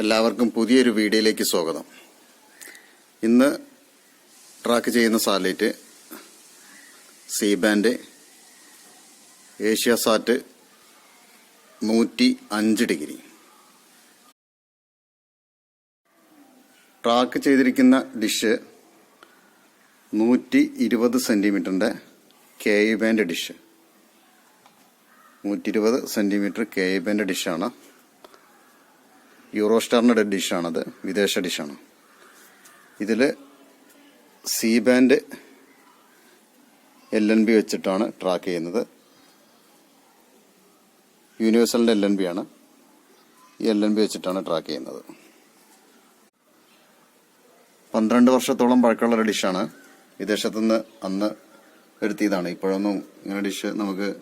എല്ലാവർക്കും പുതിയൊരു വീഡിയോയിലേക്ക് സ്വാഗതം. ഇന്ന് ട്രാക്ക് ചെയ്യുന്ന satellite C band AsiaSat നൂറ്റി അഞ്ച് ഡിഗ്രി. ട്രാക്ക് ചെയ്തിരിക്കുന്ന ഡിഷ് നൂറ്റി ഇരുപത് സെന്റിമീറ്ററിന്റെ കെ ഇ ബാൻഡ് ഡിഷ് നൂറ്റി ഇരുപത് സെന്റിമീറ്റർ കെ ഇ ബാൻഡ് ഡിഷാണ് യൂറോസ്റ്റാറിന്റെ ഡിഷാണത് വിദേശ ഡിഷാണ്. ഇതിൽ C band L N B വെച്ചിട്ടാണ് ട്രാക്ക് ചെയ്യുന്നത്. യൂണിവേഴ്സലിന്റെ എൽ എൻ ബി ആണ്. ഈ എൽ എൻ ബി വെച്ചിട്ടാണ് ട്രാക്ക് ചെയ്യുന്നത്. പന്ത്രണ്ട് വർഷത്തോളം പഴക്കമുള്ള ഒരു ഡിഷാണ്. വിദേശത്തുനിന്ന് അന്ന് എടുത്തിയതാണ്. ഇപ്പോഴൊന്നും ഇങ്ങനെ ഡിഷ് നമുക്ക്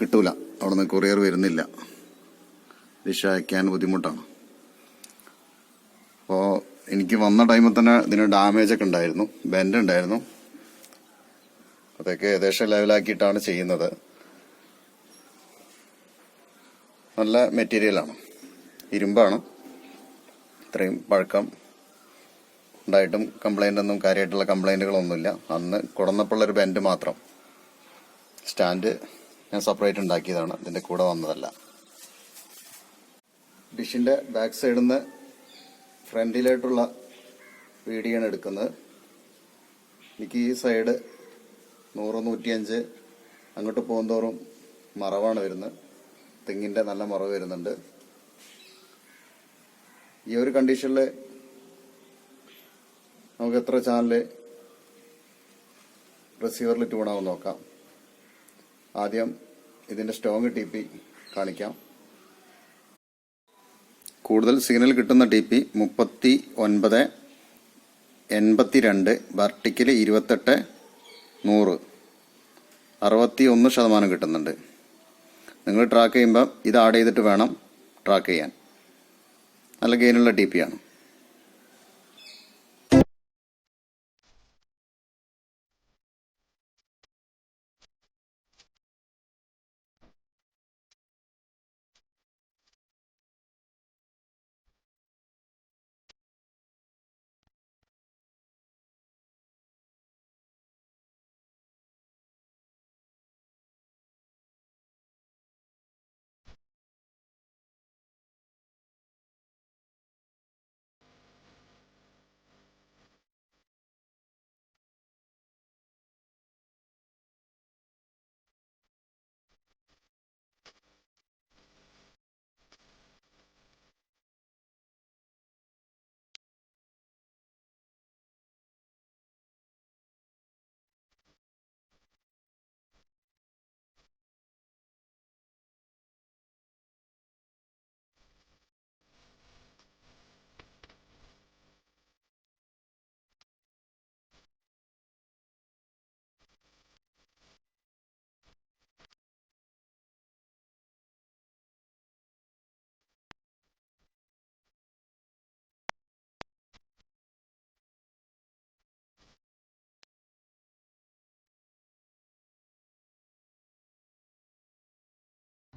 കിട്ടൂല. അവിടെ നിന്ന് കൊറിയർ വരുന്നില്ല. ഡിഷ് അയക്കാൻ ബുദ്ധിമുട്ടാണ്. അപ്പോൾ എനിക്ക് വന്ന ടൈമിൽ തന്നെ ഇതിന് ഡാമേജ് ഒക്കെ ഉണ്ടായിരുന്നു. ബെൻഡ് ഉണ്ടായിരുന്നു. അതൊക്കെ ഏകദേശം ലെവലാക്കിയിട്ടാണ് ചെയ്യുന്നത്. നല്ല മെറ്റീരിയലാണ് ഇരുമ്പാണ്. ഇത്രയും പഴക്കം ഉണ്ടായിട്ടും കംപ്ലൈന്റ് ഒന്നും കാര്യമായിട്ടുള്ള കംപ്ലൈന്റുകളൊന്നുമില്ല അന്ന് കുടന്നപ്പോഴുള്ളൊരു ബെൻഡ് മാത്രം. സ്റ്റാൻഡ് ഞാൻ സെപ്പറേറ്റ് ഉണ്ടാക്കിയതാണ്. ഇതിന്റെ കൂടെ വന്നതല്ല. ഡിഷിന്റെ ബാക്ക് സൈഡിൽ നിന്ന് ഫ്രണ്ടിലായിട്ടുള്ള വീഡിയോ ആണ് എടുക്കുന്നത്. എനിക്ക് ഈ സൈഡ് നൂറ് നൂറ്റിയഞ്ച് അങ്ങോട്ട് പോകുന്തോറും മറവാണ് വരുന്നത്. തെങ്ങിന്റെ നല്ല മറവ് വരുന്നുണ്ട്. ഈ ഒരു കണ്ടീഷനിൽ നമുക്ക് എത്ര ചാനൽ റിസീവറിൽ ട്യൂണാവും നോക്കാം. ആദ്യം ഇതിന്റെ സ്റ്റോങ് ടി കാണിക്കാം. കൂടുതൽ സിഗ്നൽ കിട്ടുന്ന ടി പി മുപ്പത്തി ഒൻപത് എൺപത്തിരണ്ട് വർട്ടിക്കൽ ഇരുപത്തെട്ട് നൂറ് അറുപത്തി ഒന്ന് ശതമാനം കിട്ടുന്നുണ്ട്. നിങ്ങൾ ട്രാക്ക് ചെയ്യുമ്പോൾ ഇത് ആഡ് ചെയ്തിട്ട് വേണം ട്രാക്ക് ചെയ്യാൻ. നല്ല ഗെയിനുള്ള ടി പി ആണ്.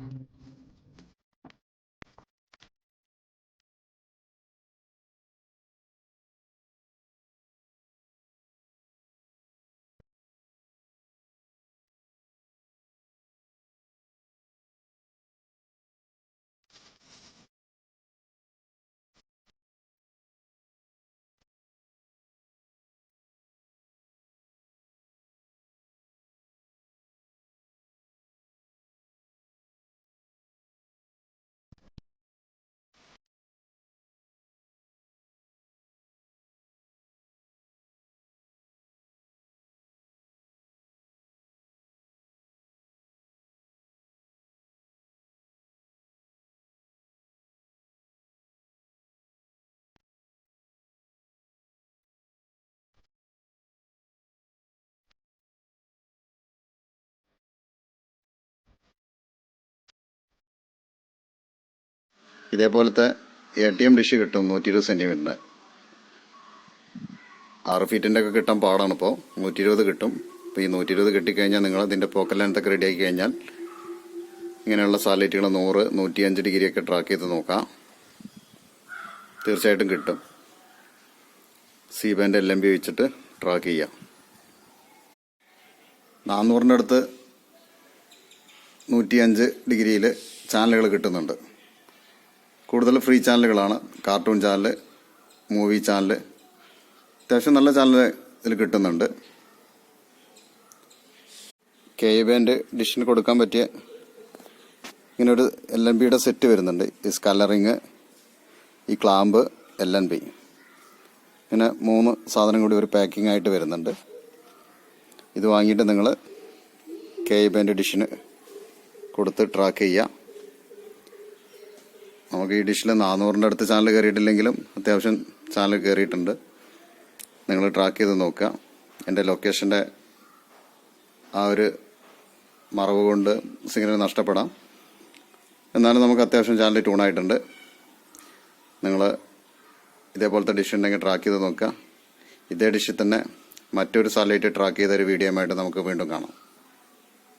Mm-hmm. ഇതേപോലത്തെ എ ടി എം ഡിഷ് കിട്ടും നൂറ്റി ഇരുപത് സെന്റിമീറ്ററിന്റെ ആറ് ഫീറ്റിന്റെ ഒക്കെ കിട്ടാൻ പാടാണ് ഇപ്പോൾ നൂറ്റി ഇരുപത് കിട്ടും. അപ്പോൾ ഈ നൂറ്റി ഇരുപത് കിട്ടിക്കഴിഞ്ഞാൽ നിങ്ങൾ അതിന്റെ പോക്കറ്റ് ലെങ്ത്തൊക്കെ റെഡി ആക്കി കഴിഞ്ഞാൽ ഇങ്ങനെയുള്ള സാറ്റലൈറ്റുകൾ നൂറ് നൂറ്റിയഞ്ച് ഡിഗ്രിയൊക്കെ ട്രാക്ക് ചെയ്ത് നോക്കാം. തീർച്ചയായിട്ടും കിട്ടും. സി ബാൻഡ് എല്ലാം ബി വെച്ചിട്ട് ട്രാക്ക് ചെയ്യാം. നാനൂറിന്റെ അടുത്ത് നൂറ്റിയഞ്ച് ഡിഗ്രിയിൽ ചാനലുകൾ കിട്ടുന്നുണ്ട്. കൂടുതൽ ഫ്രീ ചാനലുകളാണ്. കാർട്ടൂൺ ചാനൽ മൂവി ചാനൽ അത്യാവശ്യം നല്ല ചാനൽ ഇതിൽ കിട്ടുന്നുണ്ട്. കെ ബാൻഡ് ഡിഷിന് കൊടുക്കാൻ പറ്റിയ ഇങ്ങനൊരു എൽ എൻ ബിയുടെ സെറ്റ് വരുന്നുണ്ട്. ഈ സ്കലറിങ് ഈ ക്ലാമ്പ് എൽ എൻ ബി ഇങ്ങനെ മൂന്ന് സാധനം കൂടി ഒരു പാക്കിംഗ് ആയിട്ട് വരുന്നുണ്ട്. ഇത് വാങ്ങിയിട്ട് നിങ്ങൾ കെ ബാൻഡ് ഡിഷിന് കൊടുത്ത് ട്രാക്ക് ചെയ്യുക നമുക്ക് ഈ ഡിഷിൽ നാനൂറിന്റെ അടുത്ത് ചാനൽ കയറിയിട്ടില്ലെങ്കിലും അത്യാവശ്യം ചാനൽ കയറിയിട്ടുണ്ട്. നിങ്ങൾ ട്രാക്ക് ചെയ്ത് നോക്കുക. എന്റെ ലൊക്കേഷന്റെ ആ ഒരു മറവ് കൊണ്ട് സിഗ്നൽ നഷ്ടപ്പെടാം. എന്നാലും നമുക്ക് അത്യാവശ്യം ചാനൽ ട്യൂൺ ആയിട്ടുണ്ട്. നിങ്ങൾ ഇതേപോലത്തെ ഡിഷ് ഉണ്ടെങ്കിൽ ട്രാക്ക് ചെയ്ത് നോക്കുക. ഇതേ ഡിഷിൽ തന്നെ മറ്റൊരു സാറ്റലൈറ്റ് ട്രാക്ക് ചെയ്ത ഒരു വീഡിയോ ആയിട്ട് നമുക്ക് വീണ്ടും കാണാം.